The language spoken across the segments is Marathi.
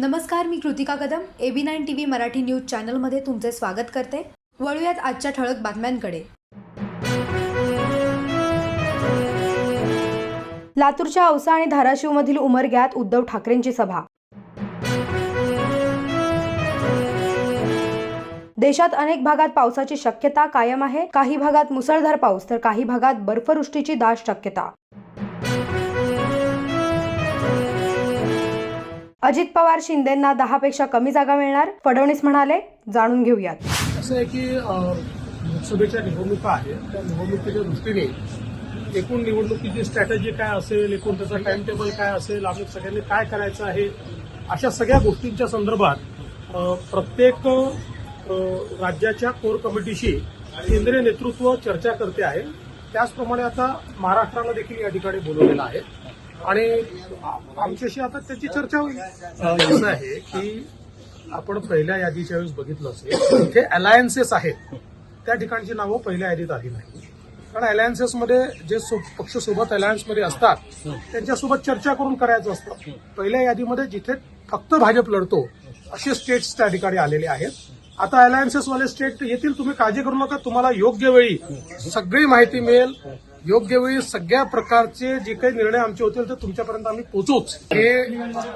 नमस्कार मी Kritika Kadam A B nine TV Marathi news चॅनलमध्ये तुमचे स्वागत करते. वळूयात आजच्या ठळक बातम्यांकडे. लातूरच्या औसा आणि धाराशिवमधील उमरग्यात उद्धव ठाकरेंची सभा. देशात अनेक भागात पावसाची शक्यता कायम आहे. काही भागात मुसळधार पाऊस तर काही भागात बर्फवृष्टीची दाट शक्यता. अजित पवार शिंदेंना दहा पेक्षा कमी जागा मिळणार? फडणवीस म्हणाले जाणून घेऊयात. असं आहे की लोकसभेच्या निवडणुका आहेत. त्या निवडणुकीच्या दृष्टीने एकूण निवडणुकीची स्ट्रॅटेजी काय असेल एकूण त्याचा टाइम टेबल काय असेल आम्ही सगळ्यांनी काय करायचं आहे अशा सगळ्या गोष्टींच्या संदर्भात प्रत्येक राज्याच्या कोर कमिटीशी केंद्रीय नेतृत्व चर्चा करते आहे. त्याचप्रमाणे आता महाराष्ट्राला देखील या ठिकाणी बोलवलेलं आहे. आणि आमच्याशी आता त्याची चर्चा होईल. असं आहे की आपण पहिल्या यादीच्या वेळेस बघितलं असेल तिथे अलायन्सेस आहेत. त्या ठिकाणची नावं पहिल्या यादीत आली नाही कारण अलायन्सेसमध्ये जे पक्ष सोबत अलायन्समध्ये असतात त्यांच्यासोबत चर्चा करून करायचं असतं. पहिल्या यादीमध्ये जिथे फक्त भाजप लढतो असे स्टेट्स त्या ठिकाणी आलेले आहेत. आता अलायन्सेसवाले स्टेट येतील तुम्ही काळजी करू नका तुम्हाला योग्य वेळी सगळी माहिती मिळेल. योग्य वेळी सगळ्या प्रकारचे जे काही निर्णय आमचे होतील ते तुमच्यापर्यंत आम्ही पोहोचूच हे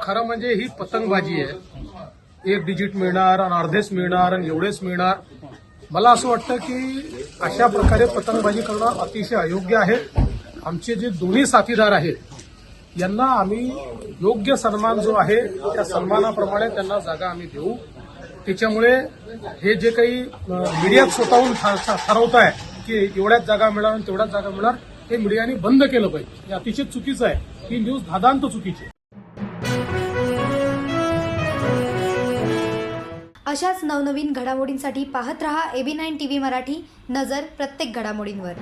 खरं म्हणजे ही पतंगबाजी आहे. एक डिजिट मिळणार आणि अर्धेच मिळणार आणि एवढेच मिळणार. मला असं वाटतं की अशा प्रकारे पतंगबाजी करणं अतिशय अयोग्य आहे. आमचे जे दोन्ही साथीदार आहेत यांना आम्ही योग्य सन्मान जो आहे त्या सन्मानाप्रमाणे त्यांना जागा आम्ही देऊ. त्याच्यामुळे हे जे काही अं, मीडियात स्वतःहून ठरवत आहे की एवढ्याच जागा मिळणार आणि तेवढ्याच जागा मिळणार हे मीडियाने बंद केलं पाहिजे. हे अतिशय चुकीचं आहे. ही न्यूज धादांत चुकीची. आहे अशाच नवनवीन घडामोडींसाठी पाहत रहा A nine T V Marathi नजर प्रत्येक घडामोडींवर.